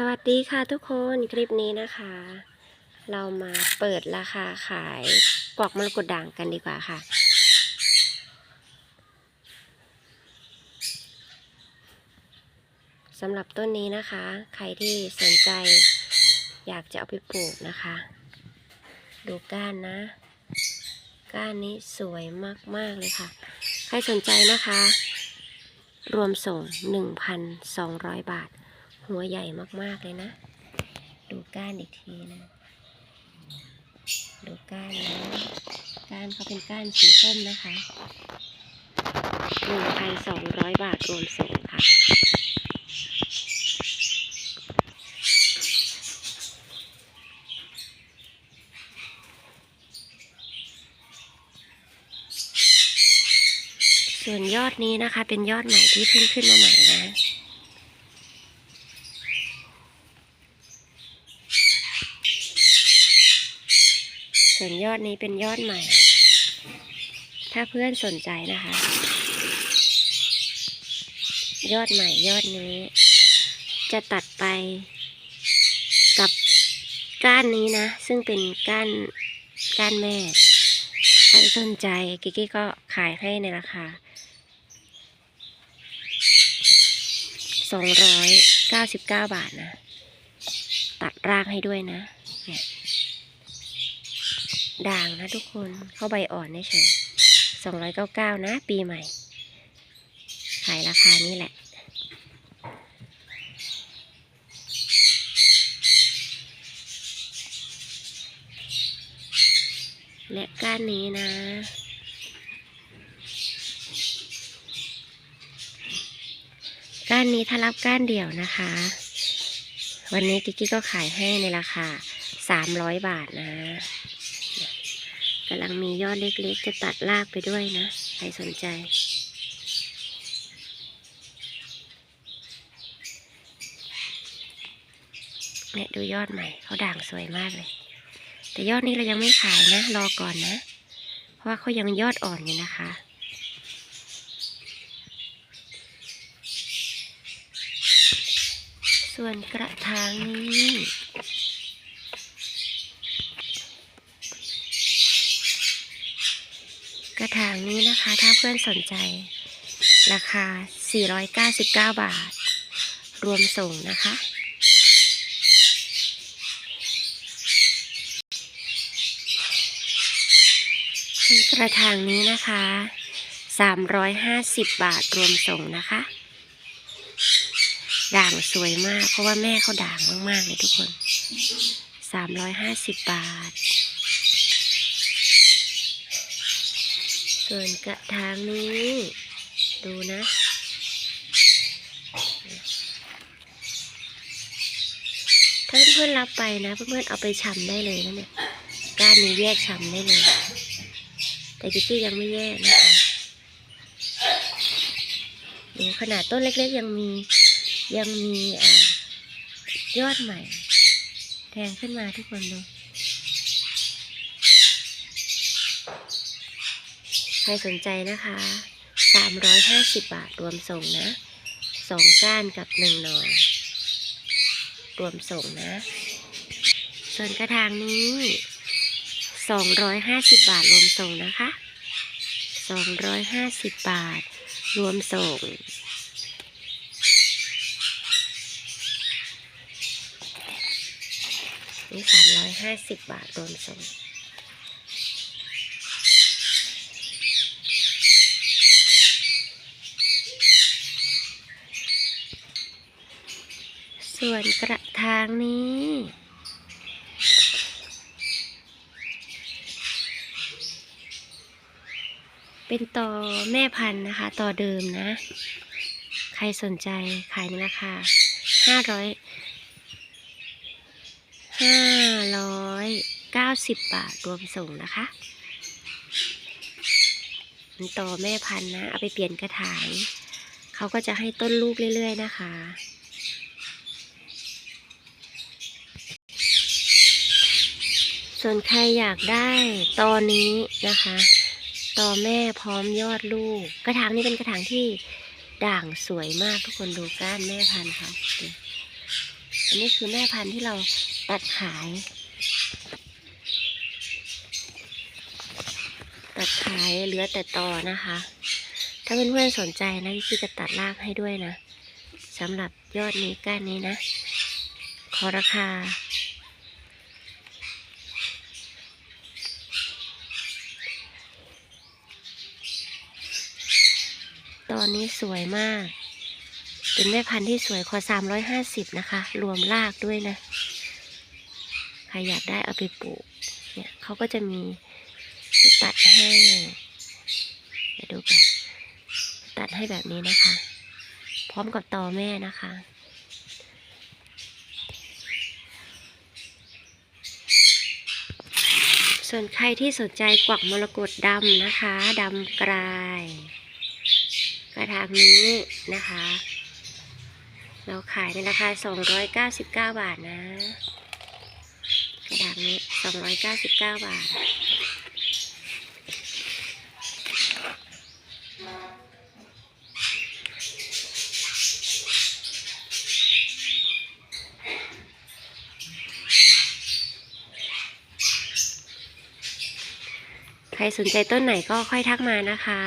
สวัสดีค่ะทุกคนคลิปนี้นะคะ เรามาเปิดราคาขายกวักมรกตด่างกันดีกว่าค่ะ สำหรับต้นนี้นะคะ ใครที่สนใจอยากจะเอาไปปลูกนะคะ ดูก้านนะ ก้านนี้สวยมาก ๆ เลยค่ะ ใครสนใจนะคะ รวมส่ง 1,200 บาท หัวใหญ่มากๆเลยนะ ดูก้านอีกทีนะ ดูก้านนะก้านเขาเป็นก้านสีส้มนะคะ1,200บาทรวมส่งค่ะส่วนยอดนี้นะคะ เป็นยอดใหม่ที่เพิ่งขึ้นมาใหม่นะ ส่ วนยอดนี้เป็นยอดใหม่ ถ้าเพื่อนสนใจนะคะ ยอดใหม่ยอดนี้ จะตัดไปกับก้านนี้นะ ซึ่งเป็นก้านก้านแม่ใครสนใจกิกกี้ก็ขายให้ในราคา299 บาทนะ ตัดรากให้ด้วยนะเนี่ย ด่างนะทุกคนเข้าใบอ่อนเฉย299นะ ปีใหม่ ขายราคานี้แหละและก้านนี้นะ ก้านนี้ถ้ารับก้านเดี่ยวนะคะ วันนี้กิกกี้ก็ขายให้ในราคา 300 บาทนะ กำลังมียอดเล็กๆ จะตัดรากไปด้วยนะ ใครสนใจ เนี่ยดูยอดใหม่ เขาด่างสวยมากเลย แต่ยอดนี้เรายังไม่ขายนะ รอก่อนนะ เพราะว่าเขายังยอดอ่อนอยู่นะคะส่วนกระถางนี้ ระถางนี้นะคะ ถ้าเพื่อนสนใจ ราคา 499 บาท รวมส่งนะคะ กระถางนี้นะคะ 350 บาทรวมส่งนะคะ ด่างสวยมาก เพราะว่าแม่เขาด่างมาก ๆ เลยทุกคน 350 บาท ส่วนกระถางนี้ ดูนะถ้าเพื่อนๆรับไปนะ เพื่อนๆเอาไปชำได้เลยนะเนี่ยก้านนี้แยกชำได้เลย แต่กิกกี้ยังไม่แยกนะคะดูขนาดต้นเล็กๆยังมียังมีอ่ายอดใหม่ แทงขึ้นมาทุกคนดู ใค รสนใจนะคะ 350 บาทรวมส่งนะสองก้านกับหนึ่งหน่อ รวมส่งนะ ส่วนกระถางนี้ 250 บาทรวมส่งนะคะ 250 บาทรวมส่ง นี่350 บาทรวมส่ง ส่วนกระถางนี้ เป็นต่อแม่พันธุ์นะคะ ต่อเดิมนะ ใครสนใจขายในราคาห้าร้อยห้าร้อยเก้าสิบบาทรวมส่งนะคะเป็นต่อแม่พันธุ์นะ เอาไปเปลี่ยนกระถางเขาก็จะให้ต้นลูกเรื่อย ๆ นะคะ ส่วนใครอยากได้ตอนนี้นะคะตอแม่พร้อมยอดลูก กระถางนี้เป็นกระถางที่ด่างสวยมากทุกคนดูก้านแม่พันธุ์ค่ะอันนี้คือแม่พันธุ์ที่เราตัดขาย ตัดขายเหลือแต่ตอนะคะ ถ้าเพื่อนๆสนใจนะพี่จะตัดรากให้ด้วยนะสำหรับยอดนี้ก้านนี้นะ ขอราคา ต อนนี้สวยมาก เป็นแม่พันธุ์ที่สวยคอสามร้อยห้าสิบนะคะ รวมรากด้วยนะ ใครอยากได้เอาไปปลูก เนี่ยเขาก็จะมีจะตัดให้เดี๋ยวดูกันตัดให้แบบนี้นะคะ พร้อมกับตอแม่นะคะส่วนใครที่สนใจกวักมรกตดำนะคะ ดำกลาย กระถางนี้นะคะ เราขายในราคา 299 บาทนะ กระถางนี้ 299 บาทใครสนใจต้นไหนก็ค่อยทักมานะคะ